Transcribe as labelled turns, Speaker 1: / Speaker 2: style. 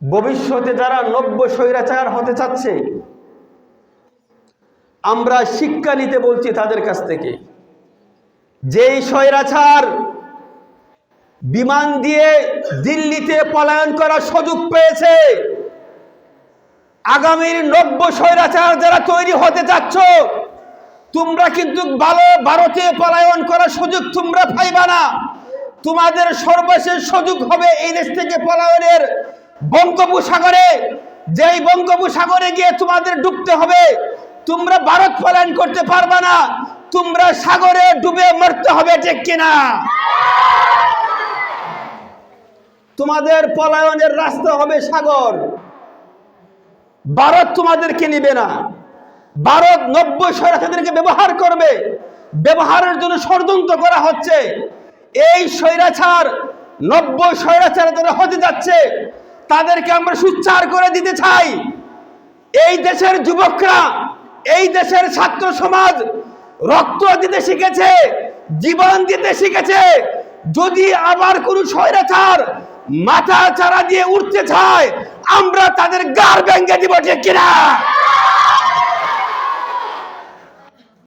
Speaker 1: ভবিষ্যতে যারা নব্য স্বৈরাচার হতে চাচ্ছে, আমরা শিক্ষা নিতে বলছি তাদের কাছ থেকে। যেই স্বৈরাচার বিমান দিয়ে দিল্লিতে পলায়ন করার সুযোগ পেয়েছে, আগামীর নব্য স্বৈরাচার যারা তৈরি হতে চাচ্ছ, তোমরা কিন্তু ভালো ভারতে পলায়ন করার সুযোগ তোমরা পাইবা না। তোমাদের সর্বশেষ সুযোগ হবে এই দেশ থেকে পলায়নের। বঙ্গোপসাগরে, যেই বঙ্গোপসাগরে গিয়ে তোমাদের ডুবতে হবে, তোমরা ভারত পলায়ন করতে পারবে না, তোমরা সাগরে ডুবে মরতে হবে, ঠিক কিনা? তোমাদের পলায়নের রাস্তা হবে সাগর। ভারত তোমাদেরকে নিবে না। ভারত নব্বই স্বৈরাচারদেরকে ব্যবহার করবে। ব্যবহারের জন্য ষড়যন্ত্র করা হচ্ছে। এই স্বৈরাচার নব্বই স্বৈরাচার যারা হতে যাচ্ছে। তাদেরকে আমরা সুচ্চার করে দিতে চাই। এই দেশের যুবকরা, এই দেশের ছাত্র সমাজ রক্ত দিতে শিখেছে, জীবন দিতে শিখেছে। যদি আবার কোনো স্বৈরাচার মাথা চারা দিয়ে উঠতে চায়, আমরা তাদের গার ভেঙে দিব ঠিক কিনা?